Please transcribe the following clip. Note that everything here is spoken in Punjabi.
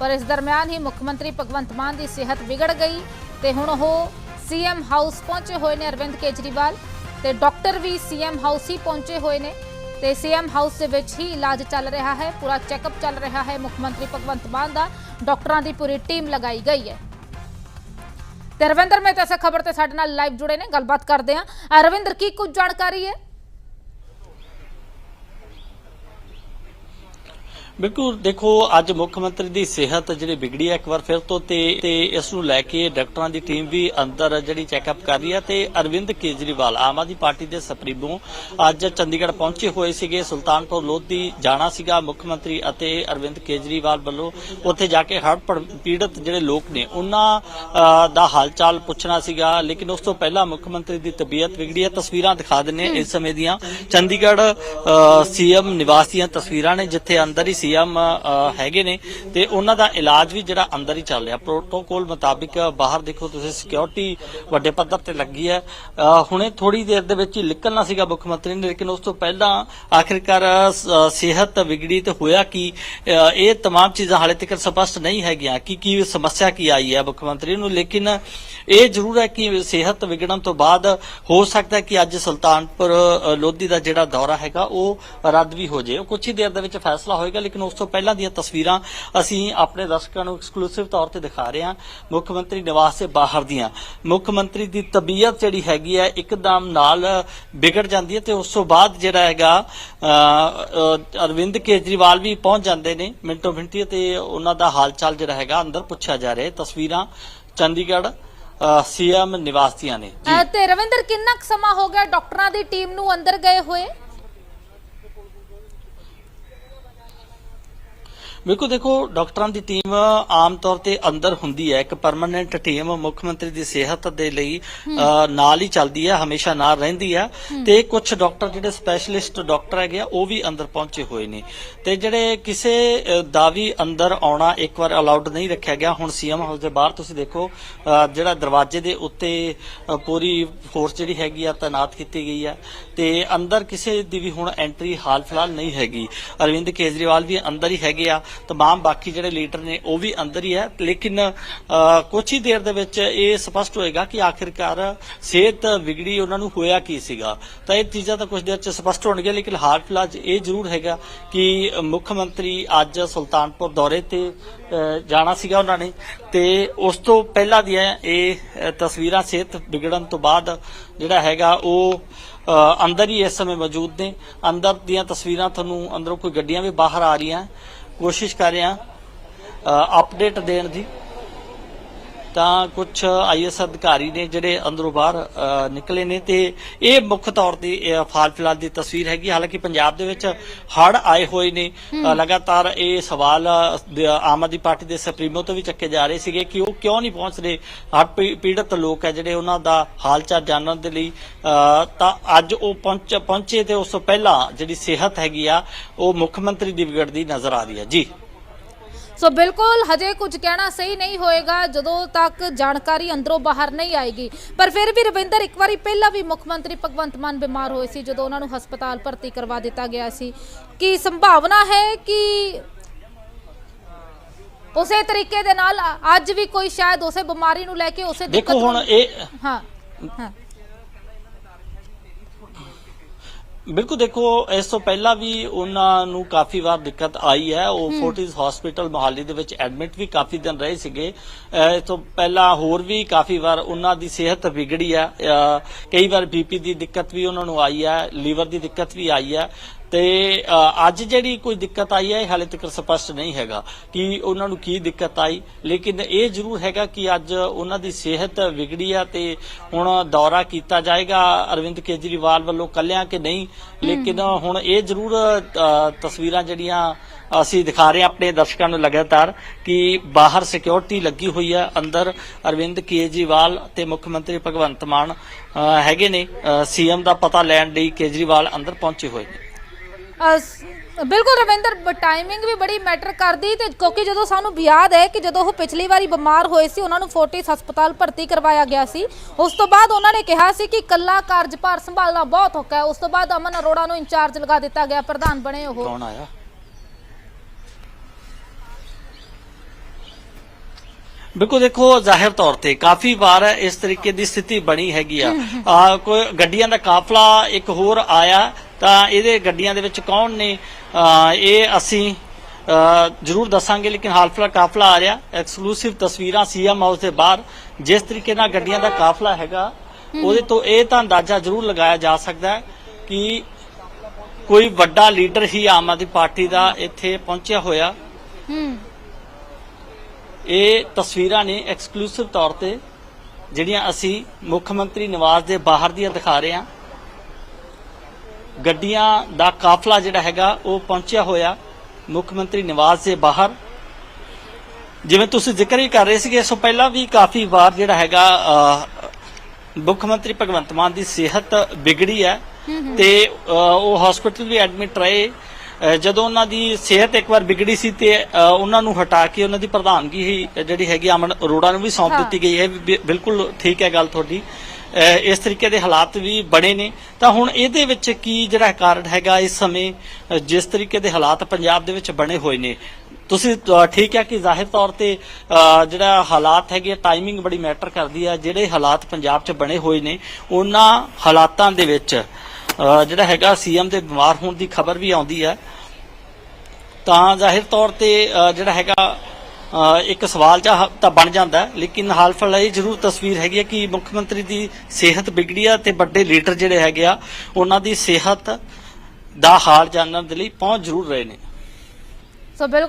ਪਰ ਇਸ ਦਰਮਿਆਨ ਹੀ ਮੁੱਖ ਮੰਤਰੀ ਭਗਵੰਤ ਮਾਨ ਦੀ ਸਿਹਤ ਵਿਗੜ ਗਈ ਤੇ ਹੁਣ ਉਹ ਸੀਐਮ ਹਾਊਸ ਪਹੁੰਚੇ ਹੋਏ ਨੇ ਅਰਵਿੰਦ ਕੇਜਰੀਵਾਲ ਤੇ ਡਾਕਟਰ ਵੀ ਸੀਐਮ ਹਾਊਸ ਹੀ ਪਹੁੰਚੇ ਹੋਏ ਨੇ ਤੇ ਸੀਐਮ ਹਾਊਸ ਦੇ ਵਿੱਚ ਹੀ ਇਲਾਜ ਚੱਲ ਰਿਹਾ ਹੈ, ਪੂਰਾ ਚੈੱਕਅਪ ਚੱਲ ਰਿਹਾ ਹੈ। ਮੁੱਖ ਮੰਤਰੀ ਭਗਵੰਤ ਮਾਨ ਦਾ ਡਾਕਟਰਾਂ ਦੀ ਪੂਰੀ ਟੀਮ ਲਗਾਈ ਗਈ ਹੈ। ਤੇ ਰਵਿੰਦਰ, ਮੈਂ ਇਸ ਖਬਰ ਤੇ ਸਾਡੇ ਨਾਲ ਲਾਈਵ ਜੁੜੇ ਨੇ, ਗੱਲਬਾਤ ਕਰਦੇ ਹਾਂ। ਰਵਿੰਦਰ, ਕੀ ਕੁਝ ਜਾਣਕਾਰੀ ਹੈ? ਬਿਲਕੁਲ ਦੇਖੋ ਅੱਜ ਮੁੱਖ ਮੰਤਰੀ ਦੀ ਸਿਹਤ ਜਿਹੜੀ ਵਿਗੜੀ ਹੈ ਇੱਕ ਵਾਰ ਫਿਰ ਤੋਂ ਤੇ ਤੇ ਇਸ ਨੂੰ ਲੈ ਕੇ ਡਾਕਟਰਾਂ ਦੀ ਟੀਮ ਵੀ ਅੰਦਰ ਜਿਹੜੀ ਚੈੱਕਅਪ ਕਰ ਰਹੀ ਹੈ ਤੇ ਅਰਵਿੰਦ ਕੇਜਰੀਵਾਲ ਆਮ ਆਦਮੀ ਪਾਰਟੀ ਦੇ ਸੁਪਰੀਮੋ ਅੱਜ ਚੰਡੀਗੜ੍ਹ ਪਹੁੰਚੇ ਹੋਏ ਸੀਗੇ ਸੁਲਤਾਨਪੁਰ ਲੋਧੀ ਜਾਣਾ ਸੀਗਾ ਮੁੱਖ ਮੰਤਰੀ ਅਤੇ ਅਰਵਿੰਦ ਕੇਜਰੀਵਾਲ ਵੱਲੋਂ ਉੱਥੇ ਜਾ ਕੇ ਹੜ੍ਹ ਪੀੜਤ ਜਿਹੜੇ ਲੋਕ ਨੇ ਉਹਨਾਂ ਅ, ਦਾ ਹਾਲਚਾਲ ਪੁੱਛਣਾ ਸੀਗਾ ਲੇਕਿਨ ਉਸ ਤੋਂ ਪਹਿਲਾਂ ਮੁੱਖ ਮੰਤਰੀ ਦੀ ਤਬੀਅਤ ਵਿਗੜੀ ਹੈ ਤਸਵੀਰਾਂ ਦਿਖਾ ਦਿੰਨੇ ਇਸ ਸਮੇਂ ਦੀਆਂ। ਚੰਡੀਗੜ੍ਹ ਸੀਐਮ ਨਿਵਾਸ ਦੀਆਂ ਤਸਵੀਰਾਂ ਨੇ ਜਿੱਥੇ ਅੰਦਰ ਹੀ ਸੀਐਮ ਹੈਗੇ ਨੇ ਤੇ ਉਹਨਾਂ ਦਾ ਇਲਾਜ ਵੀ ਜਿਹੜਾ ਅੰਦਰ ਹੀ ਚੱਲ ਰਿਹਾ ਪ੍ਰੋਟੋਕੋਲ ਮੁਤਾਬਿਕ ਬਾਹਰ ਦੇਖੋ ਤੁਸੀਂ ਸਿਕਿਉਰਿਟੀ ਵੱਡੇ ਪੱਧਰ ਤੇ ਲੱਗੀ ਹੈ ਅ, ਹੁਣੇ ਥੋੜੀ ਦੇਰ ਦੇ ਵਿੱਚ ਹੀ ਨਿਕਲਣਾ ਸੀਗਾ ਮੁੱਖ ਮੰਤਰੀ ਨੇ ਲੇਕਿਨ ਉਸ ਤੋਂ ਪਹਿਲਾਂ ਆਖਿਰਕਾਰ ਸ- ਸਿਹਤ ਵਿਗੜੀ ਤੇ ਹੋਇਆ ਕੀ ਅ, ਇਹ तमाम ਚੀਜ਼ਾਂ ਹਾਲੇ ਤੱਕ ਸਪਸ਼ਟ ਨਹੀਂ ਹੈਗੀਆਂ ਕਿ ਕੀ ਸਮੱਸਿਆ ਕੀ ਆਈ ਹੈ ਮੁੱਖ ਮੰਤਰੀ ਨੂੰ ਲੇਕਿਨ ਇਹ ਜ਼ਰੂਰ ਹੈ ਕਿ ਸਿਹਤ ਵਿਗੜਨ ਤੋਂ ਬਾਅਦ ਹੋ ਸਕਦਾ ਹੈ ਕਿ ਅੱਜ ਸੁਲਤਾਨਪੁਰ ਅ, ਲੋਧੀ ਦਾ ਜਿਹੜਾ ਦੌਰਾ ਹੈਗਾ ਉਹ ਰੱਦ ਵੀ ਹੋ ਜਾਏ ਉਹ ਕੁਝ ਹੀ ਦੇਰ ਦੇ ਵਿੱਚ ਫੈਸਲਾ ਹੋਏਗਾ ਲੇਕਿਨ ਉਸ ਤੋਂ ਪਹਿਲਾਂ ਦੀਆਂ ਤਸਵੀਰਾਂ ਅਸੀਂ ਆਪਣੇ ਦਰਸ਼ਕਾਂ ਨੂੰ ਐਕਸਕਲੂਸਿਵ ਤੌਰ ਤੇ ਦਿਖਾ ਰਹੇ ਹਾਂ ਮੁੱਖ ਮੰਤਰੀ ਨਿਵਾਸ ਦੇ ਬਾਹਰ ਦੀਆਂ। ਮੁੱਖ ਮੰਤਰੀ ਦੀ ਤਬੀਅਤ ਜਿਹੜੀ ਹੈਗੀ ਹੈ ਇੱਕਦਮ ਨਾਲ ਵਿਗੜ ਜਾਂਦੀ ਹੈ ਤੇ ਉਸ ਤੋਂ ਬਾਅਦ ਜਿਹੜਾ ਹੈਗਾ ਅਰਵਿੰਦ ਕੇਜਰੀਵਾਲ ਵੀ ਪਹੁੰਚ ਜਾਂਦੇ ਨੇ। ਮਿੰਟੋ ਮਿੰਟੀ ਤੇ ਉਹਨਾਂ ਦਾ ਹਾਲ ਚਾਲ ਜਿਹੜਾ ਹੈਗਾ ਅੰਦਰ ਪੁੱਛਿਆ ਜਾ ਰਿਹਾ ਤਸਵੀਰਾਂ ਚੰਡੀਗੜ੍ਹ ਸੀਐਮ ਨਿਵਾਸ ਦੀਆਂ ਨੇ। ਤੇ ਰਵਿੰਦਰ, ਕਿੰਨਾ ਕੁ ਸਮਾਂ ਹੋ ਗਿਆ ਡਾਕਟਰਾਂ ਦੀ ਟੀਮ ਨੂੰ ਅੰਦਰ ਗਏ ਹੋਏ? ਬਿਲਕੁਲ ਦੇਖੋ ਡਾਕਟਰਾਂ ਦੀ ਟੀਮ ਆਮ ਤੌਰ ਤੇ ਅੰਦਰ ਹੁੰਦੀ ਹੈ ਇੱਕ ਪਰਮਨੈਂਟ ਟੀਮ ਮੁੱਖ ਮੰਤਰੀ ਦੀ ਸਿਹਤ ਦੇ ਲਈ ਨਾਲ ਹੀ ਚੱਲਦੀ ਹੈ ਹਮੇਸ਼ਾ ਨਾਲ ਰਹਿੰਦੀ ਹੈ। ਤੇ ਕੁਝ ਡਾਕਟਰ ਜਿਹੜੇ ਸਪੈਸ਼ਲਿਸਟ ਡਾਕਟਰ ਹੈਗੇ ਆ ਉਹ ਵੀ ਅੰਦਰ ਪਹੁੰਚੇ ਹੋਏ ਨੇ। ਤੇ ਜਿਹੜੇ ਕਿਸੇ ਦਾ ਵੀ ਅੰਦਰ ਆਉਣਾ ਇੱਕ ਵਾਰ ਅਲਾਉਡ ਨਹੀਂ ਰੱਖਿਆ ਗਿਆ ਹੁਣ ਸੀਐਮ ਹਾਊਸ ਦੇ ਬਾਹਰ ਤੁਸੀਂ ਦੇਖੋ ਜਿਹੜਾ ਦਰਵਾਜ਼ੇ ਦੇ ਉੱਤੇ ਪੂਰੀ ਫੋਰਸ ਜਿਹੜੀ ਹੈਗੀ ਆ ਤਾਇਨਾਤ ਕੀਤੀ ਗਈ ਹੈ ਤੇ ਅੰਦਰ ਕਿਸੇ ਦੀ ਵੀ ਹੁਣ ਐਂਟਰੀ ਹਾਲ ਫਿਲਹਾਲ ਨਹੀਂ ਹੈਗੀ। ਅਰਵਿੰਦ ਕੇਜਰੀਵਾਲ ਵੀ ਅੰਦਰ ਹੀ ਹੈਗੇ ਆ। ਤਮਾਮ ਬਾਕੀ ਜਿਹੜੇ ਲੀਡਰ ਨੇ ਉਹ ਵੀ ਅੰਦਰ ਹੀ ਹੈ ਲੇਕਿਨ ਅ, ਕੁਛ ਹੀ ਦੇਰ ਦੇ ਵਿੱਚ ਇਹ ਸਪਸ਼ਟ ਹੋਏਗਾ ਕਿ ਆਖਿਰਕਾਰ ਸਿਹਤ ਵਿਗੜੀ ਉਹਨਾਂ ਨੂੰ ਹੋਇਆ ਕੀ ਸੀਗਾ ਤਾਂ ਇਹ ਚੀਜ਼ਾਂ ਤਾਂ ਕੁਝ ਦੇਰ ਚ ਸਪਸ਼ਟ ਹੋਣਗੀਆਂ ਲੇਕਿਨ ਹਾਲ ਫਿਲਹਾਲ ਇਹ ਜ਼ਰੂਰ ਹੈਗਾ ਕਿ ਮੁੱਖ ਮੰਤਰੀ ਅੱਜ ਸੁਲਤਾਨਪੁਰ ਦੌਰੇ ਤੇ ਜਾਣਾ ਸੀਗਾ ਉਹਨਾਂ ਨੇ ਤੇ ਉਸ ਤੋਂ ਪਹਿਲਾਂ ਦੀਆਂ ਇਹ ਤਸਵੀਰਾਂ ਸਿਹਤ ਵਿਗੜਨ ਤੋਂ ਬਾਅਦ ਜਿਹੜਾ ਹੈਗਾ ਉਹ ਅੰਦਰ ਹੀ ਇਸ ਸਮੇਂ ਮੌਜੂਦ ਨੇ ਅੰਦਰ ਦੀਆਂ ਤਸਵੀਰਾਂ ਤੁਹਾਨੂੰ ਅੰਦਰੋਂ ਕੋਈ ਗੱਡੀਆਂ ਵੀ ਬਾਹਰ ਆ ਰਹੀਆਂ ਕੋਸ਼ਿਸ਼ ਕਰ ਰਿਹਾ ਅਪਡੇਟ ਦੇਣ ਦੀ। ਤਾਂ ਕੁਝ ਆਈਐਸ ਅਧਿਕਾਰੀ ਨੇ ਜਿਹੜੇ ਅੰਦਰੋਂ ਬਾਹਰ ਨਿਕਲੇ ਨੇ ਤੇ ਇਹ ਮੁੱਖ ਤੌਰ ਤੇ ਹਾਲ ਫਿਲਹਾਲ ਦੀ ਤਸਵੀਰ ਹੈਗੀ। ਹਾਲਾਂਕਿ ਪੰਜਾਬ ਦੇ ਵਿੱਚ ਹੜ ਆਏ ਹੋਏ ਨੇ। ਲਗਾਤਾਰ ਇਹ ਸਵਾਲ ਆਮ ਆਦਮੀ ਪਾਰਟੀ ਦੇ ਸੁਪਰੀਮੋ ਤੋਂ ਵੀ ਚੱਕੇ ਜਾ ਰਹੇ ਸੀਗੇ ਕਿ ਉਹ ਕਿਉਂ ਨਹੀਂ ਪਹੁੰਚ ਰਹੇ। ਹੜ ਪੀੜਤ ਲੋਕ ਹੈ ਜਿਹੜੇ ਉਹਨਾਂ ਦਾ ਹਾਲ ਚਾਲ ਜਾਣਨ ਦੇ ਲਈ ਤਾਂ ਅੱਜ ਉਹ ਪਹੁੰਚ ਪਹੁੰਚੇ ਤੇ ਉਸ ਤੋਂ ਪਹਿਲਾਂ ਜਿਹੜੀ ਸਿਹਤ ਹੈਗੀ ਆ ਉਹ ਮੁੱਖ ਮੰਤਰੀ ਦੀ ਵਿਗੜਦੀ ਨਜ਼ਰ ਆ ਰਹੀ ਹੈ। ਜੀ। ਸੋ ਬਿਲਕੁਲ ਹਜੇ ਕੁਝ ਕਹਿਣਾ ਸਹੀ ਨਹੀਂ ਹੋਏਗਾ ਜਦੋਂ ਤੱਕ ਜਾਣਕਾਰੀ ਅੰਦਰੋਂ ਬਾਹਰ ਨਹੀਂ ਆਏਗੀ। ਪਰ ਫਿਰ ਵੀ ਰਵਿੰਦਰ ਇੱਕ ਵਾਰੀ ਪਹਿਲਾਂ ਵੀ ਮੁੱਖ ਮੰਤਰੀ ਭਗਵੰਤ ਮਾਨ ਬਿਮਾਰ ਹੋਏ ਸੀ ਜਦੋਂ ਉਹਨਾਂ ਨੂੰ ਹਸਪਤਾਲ ਭਰਤੀ ਕਰਵਾ ਦਿੱਤਾ ਗਿਆ ਸੀ। ਕੀ ਸੰਭਾਵਨਾ ਹੈ ਕਿ ਉਸੇ ਤਰੀਕੇ ਦੇ ਨਾਲ ਅੱਜ ਵੀ ਕੋਈ ਸ਼ਾਇਦ ਉਸੇ ਬਿਮਾਰੀ ਨੂੰ ਲੈ ਕੇ ਉਸੇ ਦਿੱਕਤ ਦੇਖੋ ਹੁਣ ਨੂੰ- ਇਹ ਹਾਂ ਹਾਂ। ਬਿਲਕੁਲ ਦੇਖੋ ਇਸ ਤੋਂ ਪਹਿਲਾਂ ਵੀ ਉਹਨਾਂ ਨੂੰ ਕਾਫੀ ਵਾਰ ਦਿੱਕਤ ਆਈ ਹੈ। ਉਹ ਫੋਰਟਿਸ ਹਸਪੀਟਲ ਮੋਹਾਲੀ ਦੇ ਵਿੱਚ ਐਡਮਿਟ ਵੀ ਕਾਫੀ ਦਿਨ ਰਹੇ ਸੀਗੇ। ਇਸ ਤੋਂ ਪਹਿਲਾਂ ਹੋਰ ਵੀ ਕਾਫੀ ਵਾਰ ਉਹਨਾਂ ਦੀ ਸਿਹਤ ਵਿਗੜੀ ਹੈ। ਕਈ ਵਾਰ ਬੀਪੀ ਦੀ ਦਿੱਕਤ ਵੀ ਉਹਨਾਂ ਨੂੰ ਆਈ ਹੈ ਲੀਵਰ ਦੀ ਦਿੱਕਤ ਵੀ ਆਈ ਹੈ। ਤੇ ਅੱਜ ਜਿਹੜੀ ਕੋਈ ਦਿੱਕਤ ਆਈ ਹੈ, ਇਹ ਹਾਲੇ ਤੱਕ ਸਪਸ਼ਟ ਨਹੀਂ ਹੈਗਾ ਕਿ ਉਹਨਾਂ ਨੂੰ ਕੀ ਦਿੱਕਤ ਆਈ। ਲੇਕਿਨ ਇਹ ਜ਼ਰੂਰ ਹੈਗਾ ਕਿ ਅੱਜ ਉਹਨਾਂ ਦੀ ਸਿਹਤ ਵਿਗੜੀ ਆ ਤੇ ਹੁਣ ਦੌਰਾ ਕੀਤਾ ਜਾਏਗਾ ਅਰਵਿੰਦ ਕੇਜਰੀਵਾਲ ਵੱਲੋਂ ਕੱਲਿਆਂ ਕਿ ਨਹੀਂ। ਲੇਕਿਨ ਹੁਣ ਇਹ ਜ਼ਰੂਰ ਤਸਵੀਰਾਂ ਜਿਹੜੀਆਂ ਅਸੀਂ ਦਿਖਾ ਰਹੇ ਆਪਣੇ ਦਰਸ਼ਕਾਂ ਨੂੰ ਲਗਾਤਾਰ ਕਿ ਬਾਹਰ ਸਿਕਿਉਰਿਟੀ ਲੱਗੀ ਹੋਈ ਹੈ, ਅੰਦਰ ਅਰਵਿੰਦ ਕੇਜਰੀਵਾਲ ਤੇ ਮੁੱਖ ਮੰਤਰੀ ਭਗਵੰਤ ਮਾਨ ਹੈਗੇ ਨੇ। ਸੀਐਮ ਦਾ ਪਤਾ ਲੈਣ ਲਈ ਕੇਜਰੀਵਾਲ ਅੰਦਰ ਪਹੁੰਚੇ ਹੋਏ ਨੇ। ਬਿਲਕੁਲ ਰਵਿੰਦਰ ਟਾਈਮਿੰਗ ਵੀ ਬੜੀ ਮੈਟਰ ਕਰਦੀ ਤੇ ਕਿਉਂਕਿ ਜਦੋਂ ਸਾਨੂੰ ਯਾਦ ਹੈ ਕਿ ਜਦੋਂ ਉਹ ਪਿਛਲੀ ਵਾਰੀ ਬਿਮਾਰ ਹੋਏ ਸੀ ਉਹਨਾਂ ਨੂੰ ਫੋਰਟਿਸ ਹਸਪਤਾਲ ਭਰਤੀ ਕਰਵਾਇਆ ਗਿਆ ਸੀ ਉਸ ਤੋਂ ਬਾਅਦ ਉਹਨਾਂ ਨੇ ਕਿਹਾ ਸੀ ਕਿ ਕੱਲਾ ਕਾਰਜਭਾਰ ਸੰਭਾਲਣਾ ਬਹੁਤ ਔਖਾ ਹੈ। ਉਸ ਤੋਂ ਬਾਅਦ ਅਮਨ ਅਰੋੜਾ ਨੂੰ ਇੰਚਾਰਜ ਲਗਾ ਦਿੱਤਾ ਗਿਆ ਪ੍ਰਧਾਨ ਬਣੇ ਉਹ। ਕੌਣ ਆਇਆ? ਬਿਲਕੁਲ ਦੇਖੋ ਜ਼ਾਹਿਰ ਤੌਰ ਤੇ ਕਾਫੀ ਵਾਰ ਇਸ ਤਰੀਕੇ ਦੀ ਸਥਿਤੀ ਬਣੀ ਹੈਗੀ ਆ। ਆ ਕੋਈ ਗੱਡੀਆਂ ਦਾ ਕਾਫਲਾ ਇੱਕ ਹੋਰ ਆਇਆ ਤਾਂ ਇਹਦੇ ਗੱਡੀਆਂ ਦੇ ਵਿੱਚ ਕੌਣ ਨੇ? ਇਹ ਅਸੀਂ ਜ਼ਰੂਰ ਦੱਸਾਂਗੇ ਲੇਕਿਨ ਹਾਲ ਫਿਲਹਾਲ ਕਾਫਲਾ ਆ ਰਿਹਾ। ਐਕਸਕਲੂਸਿਵ ਤਸਵੀਰਾਂ ਸੀਐਮ ਹਾਊਸ ਦੇ ਬਾਹਰ। ਜਿਸ ਤਰੀਕੇ ਨਾਲ ਗੱਡੀਆਂ ਦਾ ਕਾਫਲਾ ਹੈਗਾ ਉਹਦੇ ਤੋਂ ਇਹ ਤਾਂ ਅੰਦਾਜ਼ਾ ਜ਼ਰੂਰ ਲਗਾਇਆ ਜਾ ਸਕਦਾ ਹੈ ਕਿ ਕੋਈ ਵੱਡਾ ਲੀਡਰ ਹੀ ਆਮ ਆਦਮੀ ਪਾਰਟੀ ਦਾ ਇੱਥੇ ਪਹੁੰਚਿਆ ਹੋਇਆ। ਇਹ ਤਸਵੀਰਾਂ ਨੇ ਐਕਸਕਲੂਸਿਵ ਤੌਰ ਤੇ ਜਿਹੜੀਆਂ ਅਸੀਂ ਮੁੱਖ ਮੰਤਰੀ ਨਿਵਾਸ ਦੇ ਬਾਹਰ ਦੀਆਂ ਦਿਖਾ ਰਹੇ ਹਾਂ। ਗੱਡੀਆਂ ਦਾ ਕਾਫਲਾ ਜਿਹੜਾ ਹੈਗਾ ਉਹ ਪਹੁੰਚਿਆ ਹੋਇਆ ਮੁੱਖ ਮੰਤਰੀ ਨਿਵਾਸ ਦੇ ਬਾਹਰ। ਜਿਵੇਂ ਤੁਸੀਂ ਜ਼ਿਕਰ ਹੀ ਕਰ ਰਹੇ ਸੀਗੇ ਇਸ ਤੋਂ ਪਹਿਲਾਂ ਵੀ ਕਾਫੀ ਵਾਰ ਜਿਹੜਾ ਹੈਗਾ ਮੁੱਖ ਮੰਤਰੀ ਭਗਵੰਤ ਮਾਨ ਦੀ ਸਿਹਤ ਵਿਗੜੀ ਹੈ ਤੇ ਉਹ ਹਸਪੀਟਲ ਵੀ ਐਡਮਿਟ ਰਹੇ। ਜਦੋਂ ਉਹਨਾਂ ਦੀ ਸਿਹਤ ਇੱਕ ਵਾਰ ਵਿਗੜੀ ਸੀ ਤੇ ਉਹਨਾਂ ਨੂੰ ਹਟਾ ਕੇ ਉਹਨਾਂ ਦੀ ਪ੍ਰਧਾਨਗੀ ਹੀ ਜਿਹੜੀ ਹੈਗੀ ਅਮਨ ਅਰੋੜਾ ਨੂੰ ਵੀ ਸੌਂਪ। ਦਿੱਤੀ ਗਈ ਹੈ। ਬਿਲਕੁਲ ਠੀਕ ਹੈ ਗੱਲ ਤੁਹਾਡੀ। ਇਸ ਤਰੀਕੇ ਦੇ ਹਾਲਾਤ ਵੀ ਬਣੇ ਨੇ। ਤਾਂ ਹੁਣ ਇਹਦੇ ਵਿੱਚ ਕੀ ਜਿਹੜਾ ਕਾਰਨ ਹੈਗਾ ਇਸ ਸਮੇਂ ਜਿਸ ਤਰੀਕੇ ਦੇ ਹਾਲਾਤ ਪੰਜਾਬ ਦੇ ਵਿੱਚ ਬਣੇ ਹੋਏ ਨੇ? ਤੁਸੀਂ ਠੀਕ ਹੈ ਕਿ ਜ਼ਾਹਿਰ ਤੌਰ ਤੇ ਜਿਹੜਾ ਹਾਲਾਤ ਹੈਗੇ ਟਾਈਮਿੰਗ ਬੜੀ ਮੈਟਰ ਕਰਦੀ ਹੈ ਜਿਹੜੇ ਹਾਲਾਤ ਪੰਜਾਬ 'ਚ ਬਣੇ ਹੋਏ ਨੇ, ਉਹਨਾਂ ਹਾਲਾਤਾਂ ਦੇ ਵਿੱਚ ਜਿਹੜਾ ਹੈਗਾ ਸੀਐਮ ਦੇ ਬਿਮਾਰ ਹੋਣ ਦੀ ਖਬਰ ਵੀ ਆਉਂਦੀ ਹੈ। ਤਾਂ ਜ਼ਾਹਿਰ ਤੌਰ ਤੇ ਜਿਹੜਾ ਹੈਗਾ ਇੱਕ ਸਵਾਲ ਜਿਹਾ ਤਾਂ ਬਣ ਜਾਂਦਾ ਲੇਕਿਨ ਹਾਲ ਫਿਲਹਾਲ ਇਹ ਜ਼ਰੂਰ ਤਸਵੀਰ ਹੈਗੀ ਹੈ ਕਿ ਮੁੱਖ ਮੰਤਰੀ ਦੀ ਸਿਹਤ ਵਿਗੜੀ ਆ ਤੇ ਵੱਡੇ ਲੀਡਰ ਜਿਹੜੇ ਹੈਗੇ ਆ, ਉਹਨਾਂ ਦੀ ਸਿਹਤ ਦਾ ਹਾਲ ਜਾਣਨ ਦੇ ਲਈ ਪਹੁੰਚ ਜ਼ਰੂਰ ਰਹੇ ਨੇ। ਸੋ ਬਿਲਕੁਲ